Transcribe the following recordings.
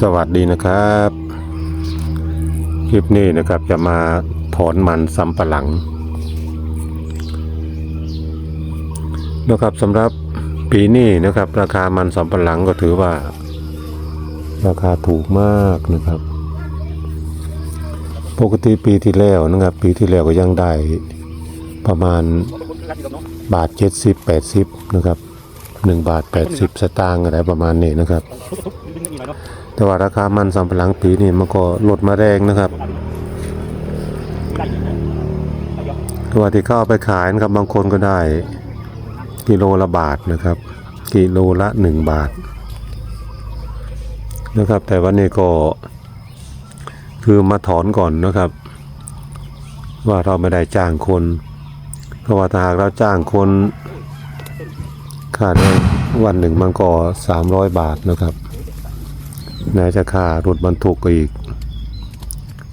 สวัสดีนะครับ คลิปนี้นะครับจะมาถอนมันสำปะหลังนะครับสำหรับปีนี้นะครับ ราคามันสำปะหลังก็ถือว่า ราคาถูกมากนะครับ ปกติปีที่แล้วนะครับ ปีที่แล้วก็ยังได้ประมาณบาทเจ็ดสิบแปดสิบนะครับหนึ่งบาทแปดสิบสตางค์อะไรประมาณนี้นะครับ แต่ว่าราคามันสำปะหลังปีนี้มันก็ลดมาแรงนะครับตัวที่เข้าเอาไปขายนะครับบางคนก็ได้กิโลละบาทนะครับ กิโลละหนึ่งบาทนะครับ แต่วันนี้ก็คือมาถอนก่อนนะครับ ว่าเราไม่ได้จ้างคน เพราะว่าถ้าหากเราจ้างคนค่าแรงวันหนึ่งมันก็สามร้อยบาทนะครับ ไหนจะค่ารถบรรทุกอีก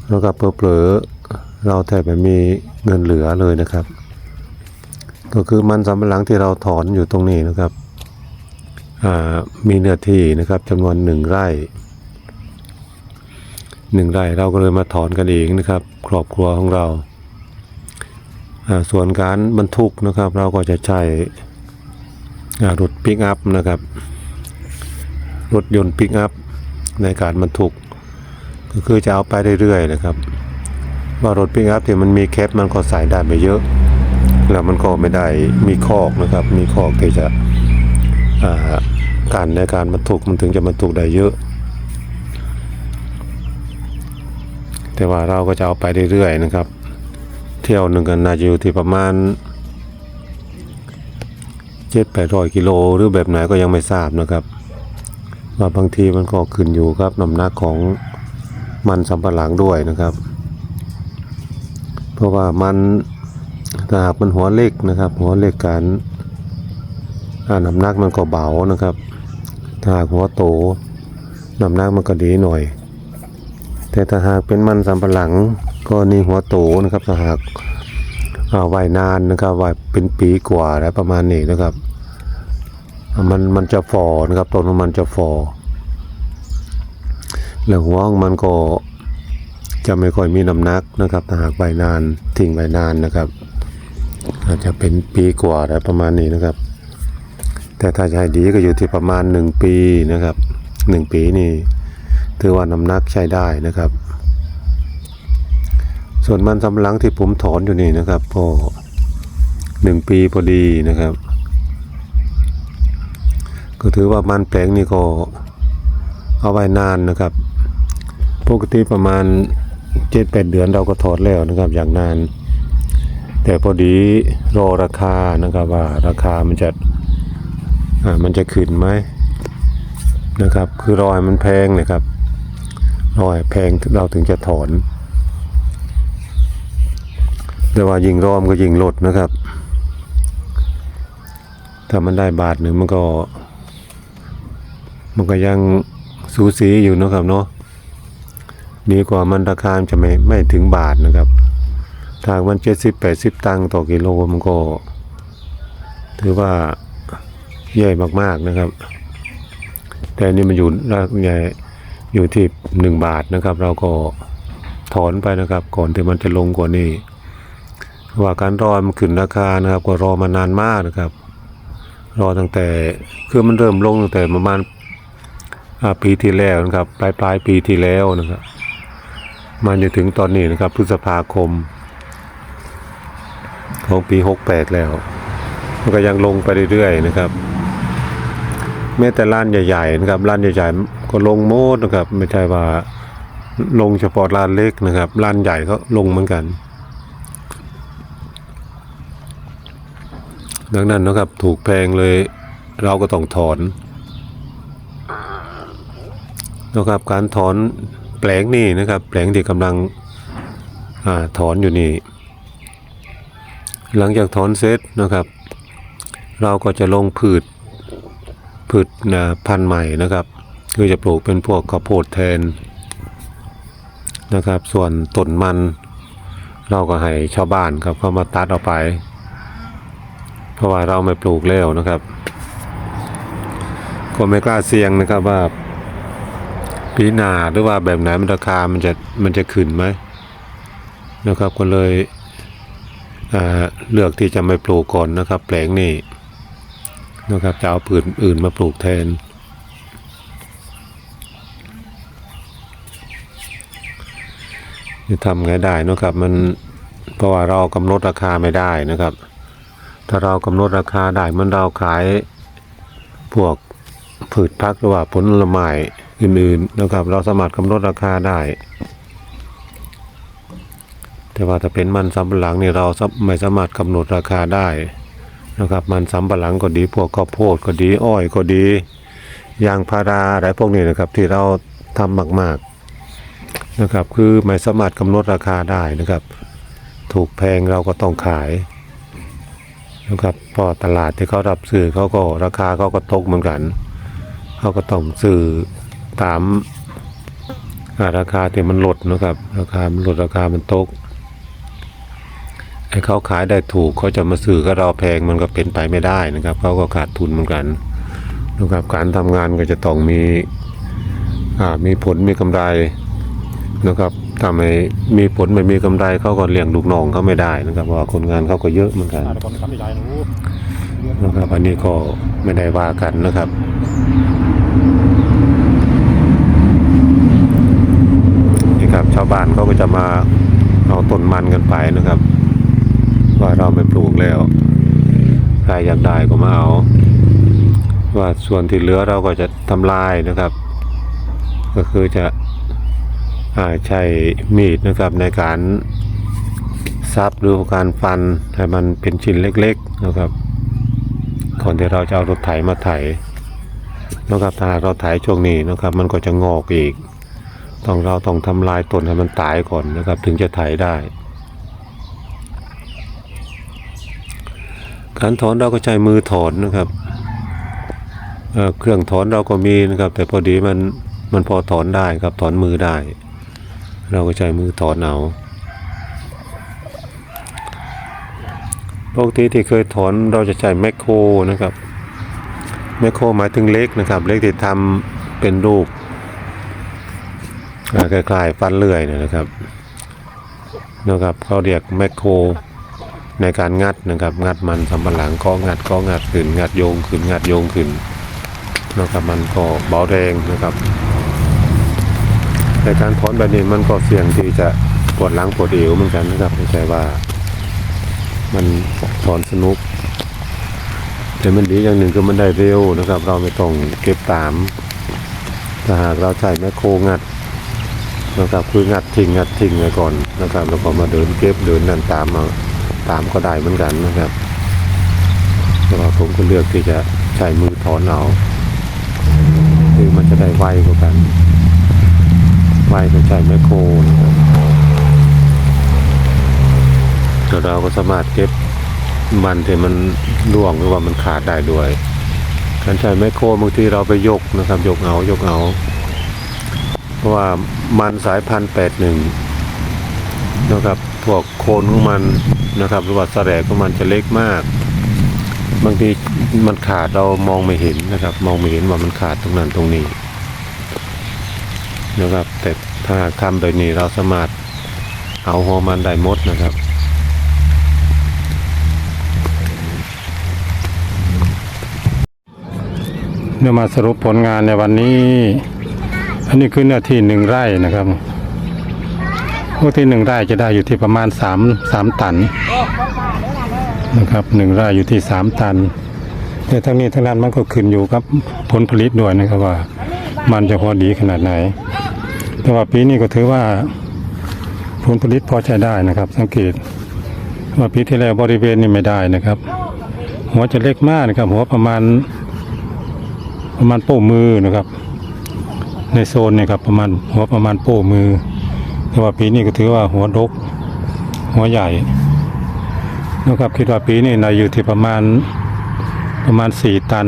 แล้วก็เผลอๆเราแทบไม่มีเงินเหลือเลยนะครับ ก็คือมันสำปะหลังที่เราถอนอยู่ตรงนี้นะครับมีเนื้อที่นะครับจำนวนหนึ่งไร่หนึ่งไร่เราก็เลยมาถอนกันเองนะครับ ครอบครัวของเราส่วนการบรรทุกนะครับ เราก็จะใช้รถปิกอัพนะครับ รถยนต์ปิกอัพ ในการบรรทุก ก็คือจะเอาไปเรื่อยๆนะครับ ว่ารถปิกอัพที่มันมีแคปมันก็ใส่ได้ไม่เยอะ แล้วมันก็ไม่ได้มีคอกนะครับ มีคอกที่จะการในการบรรทุกมันถึงจะบรรทุกได้เยอะ แต่ว่าเราก็จะเอาไปเรื่อยๆนะครับ เที่ยวหนึ่งกันน่าจะอยู่ที่ประมาณเจ็ดแปดร้อยกิโลหรือแบบไหนก็ยังไม่ทราบนะครับ ว่าบางทีมันก็ขึ้นอยู่กับน้ำหนักของมันสำปะหลังด้วยนะครับ เพราะว่ามันถ้าหากมันหัวเล็กนะครับ หัวเล็กการน้ำหนักมันก็เบานะครับ ถ้าหากหัวโตน้ำหนักมันก็ดีหน่อย แต่ถ้าหากเป็นมันสำปะหลังก็นี่หัวโตนะครับถ้าหากอ่าวัยนานนะครับวัยเป็นปีกว่าแล้วประมาณนี้นะครับ มันมันจะฟอนะครับต้นของมันจะฟอแล้วหัวของมันก็จะไม่ค่อยมีน้ำหนักนะครับถ้าหากใบนานทิ้งใบนานนะครับ อาจจะเป็นปีกว่าแล้วประมาณนี้นะครับ แต่ถ้าให้ดีก็อยู่ที่ประมาณหนึ่งปีนะครับหนึ่งปีนี่ถือว่าน้ำหนักใช้ได้นะครับ ส่วนมันสำลังที่ผมถอนอยู่นี่นะครับก็หนึ่งปีพอดีนะครับ ก็ถือว่ามันแปลงนี่ก็เอาไว้นานนะครับ ปกติประมาณเจ็ดแปดเดือนเราก็ถอดแล้วนะครับอย่างนาน แต่พอดีรอราคานะครับว่าราคามันจะอ่ามันจะขึ้นไหมนะครับ คือรอยมันแพงนะครับรอยแพงเราถึงจะถอน แต่ว่ายิงรอมก็ยิงลดนะครับ ถ้ามันได้บาทหนึ่งมันก็ มันก็ยังสูสีอยู่นะครับเนาะดีกว่ามันราคาจะไม่ไม่ถึงบาทนะครับทางมันเจ็ดสิบแปดสิบตังค์ต่อกิโลมันก็ ถือว่าใหญ่มากๆนะครับ แต่นี่มันอยู่ราคาใหญ่อยู่ที่หนึ่งบาทนะครับ เราก็ถอนไปนะครับ ก่อนที่มันจะลงกว่านี้ว่าการรอมันขึ้นราคานะครับ ก็รอมานานมากนะครับ รอตั้งแต่คือมันเริ่มลงตั้งแต่ประมาณ ปีที่แล้วนะครับปลายปลายปีที่แล้วนะครับมาจนถึงตอนนี้นะครับ พฤษภาคม ของปีหกแปดแล้ว มันก็ยังลงไปเรื่อยๆนะครับแม้แต่ร้านใหญ่ๆนะครับร้านใหญ่ๆก็ลงโมดนะครับ ไม่ใช่ว่าลงเฉพาะร้านเล็กนะครับร้านใหญ่ก็ลงเหมือนกัน ดังนั้นนะครับถูกแพงเลยเราก็ต้องถอน นะครับ การถอนแปลงนี่นะครับ แปลงที่กำลังอถอนอยู่นี่ หลังจากถอนเสร็จนะครับ เราก็จะลงพืชพืชนะพันธุ์ใหม่นะครับ คือจะปลูกเป็นพวกข้าวโพดแทนนะครับ ส่วนต้นมัน เราก็ให้ชาวบ้านครับเข้ามาตัดเอาไป เพราะว่าเราไม่ปลูกแล้วนะครับ ก็ไม่กล้าเสี่ยงนะครับว่า ปีหนาหรือว่าแบบไหนมันราคามันจะมันจะขึ้นไหมนะครับ ก็เลยเเลือกที่จะไม่ปลูกก่อนนะครับ แปลงนี้นะครับจะเอาผืนอื่นมาปลูกแทน จะทำไงได้นะครับ มันเพราะว่าเรากำหนดราคาไม่ได้นะครับ ถ้าเรากำหนดราคาได้มันเราขายพวกผืชพักหรือว่าผลไม้ อื่นๆนะครับ เราสามารถกำหนดราคาได้ แต่ว่าถ้าเป็นมันสำปะหลังนี่เราไม่สามารถกำหนดราคาได้นะครับ มันสำปะหลังก็ดีพวกข้าวโพดก็ดีอ้อยก็ดียางพาราอะไรพวกนี้นะครับที่เราทำมากๆนะครับ คือไม่สามารถกำหนดราคาได้นะครับ ถูกแพงเราก็ต้องขายนะครับเพอตลาดที่เขารับซื้อเขาก็ราคาเขาก็ตกเหมือนกัน เขาก็ต้องซื้อ ตามราคาที่มันลดนะครับ ราคามันลดราคามันตกไอ้เขาขายได้ถูกเขาจะมาซื้อกับเราแพงมันก็เป็นไปไม่ได้นะครับเขาก็ขาดทุนเหมือนกันนะครับการทำงานก็จะต้องมีมีผลมีกำไรนะครับถ้าไม่มีผลไม่มีกำไรเขาก็เลี้ยงลูกน้องเขาไม่ได้นะครับว่าคนงานเขาก็เยอะเหมือนกันนะครับอันนี้ก็ไม่ได้ว่ากันนะครับ นี่ครั บ้านเขาก็จะมาเอาต้นมันกันไปนะครับ ว่าเราไม่ปลูกแล้วใครอยากได้ก็มาเอา ว่าส่วนที่เหลือเราก็จะทำลายนะครับ ก็คือจะอใช้มีดนะครับในการซับหรือการฟันให้มันเป็นชิ้นเล็ก ๆนะครับ ก่อนที่เราจะเอารถไถมาไถนะครับถ้าหากเราไถช่วงนี้นะครับ มันก็จะงอกอีก ต้องเราต้องทำลายตนให้มันตายก่อนนะครับ ถึงจะไถได้ การถอนเราก็ใช้มือถอนนะครับเเครื่องถอนเราก็มีนะครับ แต่พอดีมันมันพอถอนได้ครับถอนมือได้ เราก็ใช้มือถอนเอาปกติที่เคยถอนเราจะใช้แมคโครนะครับแมคโครหมายถึงเล็กนะครับ เล็กที่ทำเป็นรูป คล้ายๆฟันเลื่อยนะครับนะครับเขาเรียกแมคโครในการงัดนะครับ งัดมันสำปะหลังก็งัดก็งัดขึ้น งัดโยงขึ้นงัดโยงขึ้นนะครับมันก็เบาแรงนะครับในการถอนแบบนี้มันก็เสี่ยงที่จะปวดหลังปวดเอวเหมือนกันนะครับไม่ใช่ว่ามันถอนสนุก แต่มันดีอย่างหนึ่งคือมันได้เร็วนะครับ เราไม่ต้องเก็บตามถ้าหากเราใช้แมคโครงัด นะครับคืองัดทิ้งงัดทิ้งไว้ก่อนนะครับ แล้วก็มาเดินเก็บเดินนั่นตามมาตามก็ได้เหมือนกันนะครับแต่ว่าผมก็เลือกที่จะใช้มือถอนเอาคือมันจะได้ไวกว่ากันไวกว่าใช้แมโครนะครับแล้วเราก็สามารถเก็บมันที่มันร่วงหรือว่ามันขาดได้ด้วยการใช้แมโครบางทีเราไปยกนะครับ ยกเอายกเอา เพราะว่ามันสายพันธุ์แปดหนึ่งนะครับพวกโคนของมันนะครับหรือว่าแสลกของมันจะเล็กมาก บางทีมันขาดเรามองไม่เห็นนะครับ มองไม่เห็นว่ามันขาดตรงนั้นตรงนี้นะครับ แต่ถ้าทำแบบนี้เราสามารถเอาหัวมันได้หมดนะครับเดี๋ยวมาสรุปผลงานในวันนี้ อันนี้คือเนื้อที่หนึ่งไร่นะครับพวกที่หนึ่งไร่จะได้อยู่ที่ประมาณสามสามตันนะครับหนึ่งไร่อยู่ที่สามตัน แต่ทั้งนี้ทั้งนั้นมันก็ขึ้นอยู่กับผลผลิตด้วยนะครับว่า มันจะพอดีขนาดไหน แต่ว่าปีนี้ก็ถือว่าผลผลิตพอใช้ได้นะครับ สังเกตว่าปีที่แล้วบริเวณนี้ไม่ได้นะครับ หัวจะเล็กมากนะครับ หัวประมาณประมาณโป้มือนะครับ ในโซนเนี่ยครับประมาณหัวประมาณโป้มือ แต่ว่าปีนี้ก็ถือว่าหัวดก หัวใหญ่นะครับคิดว่าปีนี้นายอยู่ที่ประมาณประมาณสี่ตัน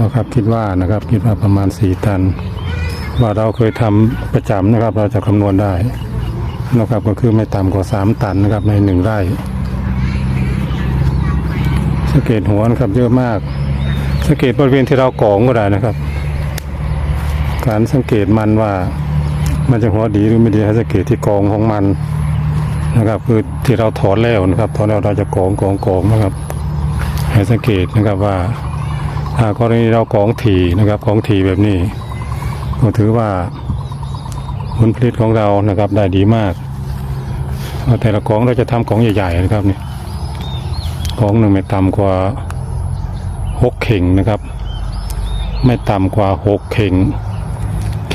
นะครับคิดว่านะครับคิดว่าประมาณสี่ตัน ว่าเราเคยทำประจำนะครับ เราจะคำนวณได้นะครับก็คือไม่ต่ำกว่าสามตันนะครับในหนึ่งไร่สเกตหัวนะครับเยอะมากสเกตบริเวณที่เรากองก็ได้นะครับ การสังเกตมันว่า มันจะหัวดีหรือไม่ดีให้สังเกตที่กองของมันนะครับ คือที่เราถอนแล้วนะครับถอนแล้วเราจะกองกองกองนะครับให้สังเกตนะครับว่าถ้ากรณีเรากองถี่นะครับกองถี่แบบนี้ก็ถือว่าผลผลิตของเรานะครับได้ดีมากแต่ละกองเราจะทำกองใหญ่ๆนะครับนี่กองหนึ่งไม่ต่ำกว่าหกเข่งนะครับ ไม่ต่ำกว่าหกเข่ง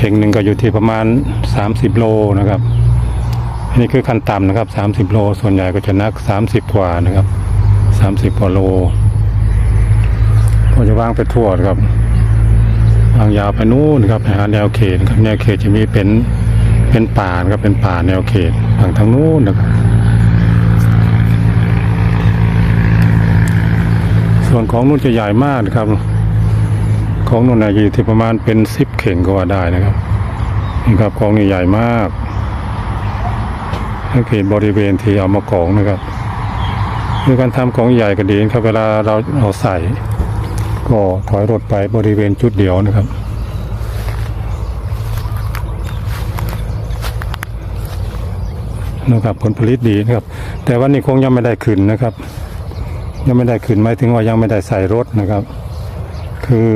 เข่งหนึ่งก็อยู่ที่ประมาณ 30 โลนะครับ อันนี้คือขั้นต่ำนะครับ 30 โล ส่วนใหญ่ก็จะนัก 30 กว่านะครับ 30 กว่าโลก็จะวางไปทั่วครับวางยาวไปนู่นครับหาแนวเขตครับแนวเขตจะมีเป็นเป็นป่านะครับเป็นป่าแนวเขตฝั่งทางนู้นนะครับ ส่วนของนู่นจะใหญ่มากนะครับ ของนู่นนะอยู่ที่ประมาณเป็นสิบเข่งก็ว่าได้นะครับ นี่ครับของนี่ใหญ่มากสังเกตบริเวณที่เอามากองนะครับคือการทำของใหญ่ก็ดีนะครับเวลาเราเอาใส่ ก็ถอยรถไปบริเวณจุดเดียวนะครับนะครับผลผลิตดีนะครับ แต่วันนี้คงยังไม่ได้ขึ้นนะครับ ยังไม่ได้ขึ้นหมายถึงว่ายังไม่ได้ใส่รถนะครับ คือ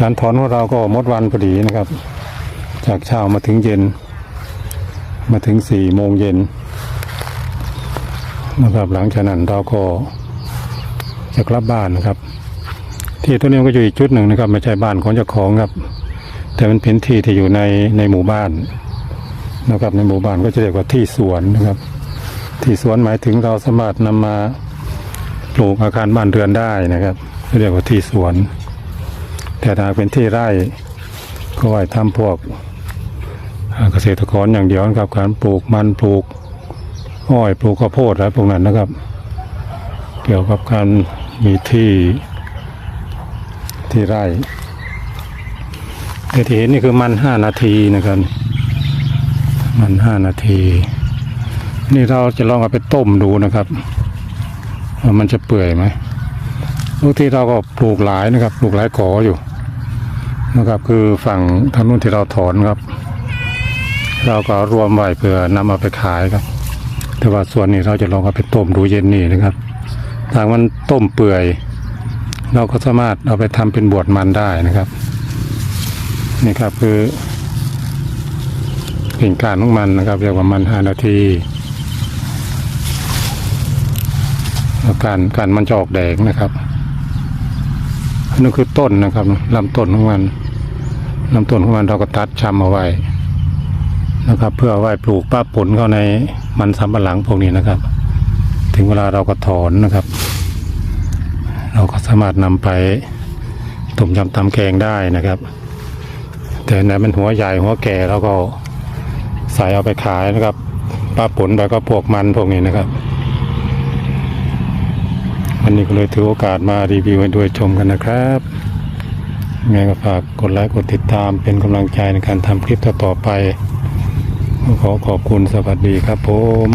การถอนของเราก็หมดวันพอดีนะครับ จากเช้ามาถึงเย็น มาถึงสี่โมงเย็นนะครับ หลังจากนั้นเราก็จะกลับบ้านนะครับ ที่ตัวนี้ก็อยู่อีกจุดหนึ่งนะครับ ไม่ใช่บ้านของเจ้าของครับ แต่มันเป็นที่ที่อยู่ในในหมู่บ้านนะครับ ในหมู่บ้านก็จะเรียกว่าที่สวนนะครับ ที่สวนหมายถึงเราสามารถนำมาปลูกอาคารบ้านเรือนได้นะครับเรียกว่าที่สวน แต่ถ้าเป็นที่ไร่ก็ไว้ทำพวกเกษตรกรอย่างเดียวนะครับ การปลูกมันปลูกอ้อยปลูกข้าวโพดอะไรพวกนั้นนะครับ เกี่ยวกับการมีที่ที่ไร่ที่เห็นนี่คือมันห้านาทีนะครับ มันห้านาที นี่เราจะลองเอาไปต้มดูนะครับว่ามันจะเปื่อยไหมบางทีเราก็ปลูกหลายนะครับ ปลูกหลายกออยู่ นะครับ คือฝั่งทางนู้นที่เราถอนครับ เราก็รวมไว้เพื่อนำมาไปขายครับ แต่ว่าส่วนนี้เราจะลองเอาไปต้มดูเย็นนี่นะครับถ้ามันต้มเปื่อย เราก็สามารถเอาไปทำเป็นบวชมันได้นะครับ นี่ครับคือเห็นการของมันนะครับเรียกว่ามันห้านาทีแล้วการการมันจะออกแดงนะครับ นนั่นคือต้นนะครับลำต้นของมันลำต้นของมันเราก็ตัดชำเอาไว้นะครับ เพื่ออไว้ปลูกป้าผลเข้าในมันสำปะหลังพวกนี้นะครับ ถึงเวลาเราก็ถอนนะครับ เราก็สามารถนำไปต้มยำตำแกงได้นะครับ แต่ไหนมันหัวใหญ่หัวแก่เราก็ใส่เอาไปขายนะครับปลาผลไปก็พวกมันพวกนี้นะครับ นนี้ก็เลยถือโอกาสมารีวิวให้ด้วยชมกันนะครับยังไงก็ฝากกดไลค์กดติดตามเป็นกำลังใจในการทำคลิปต่อๆไป ขอขอบคุณสวัสดีครับผม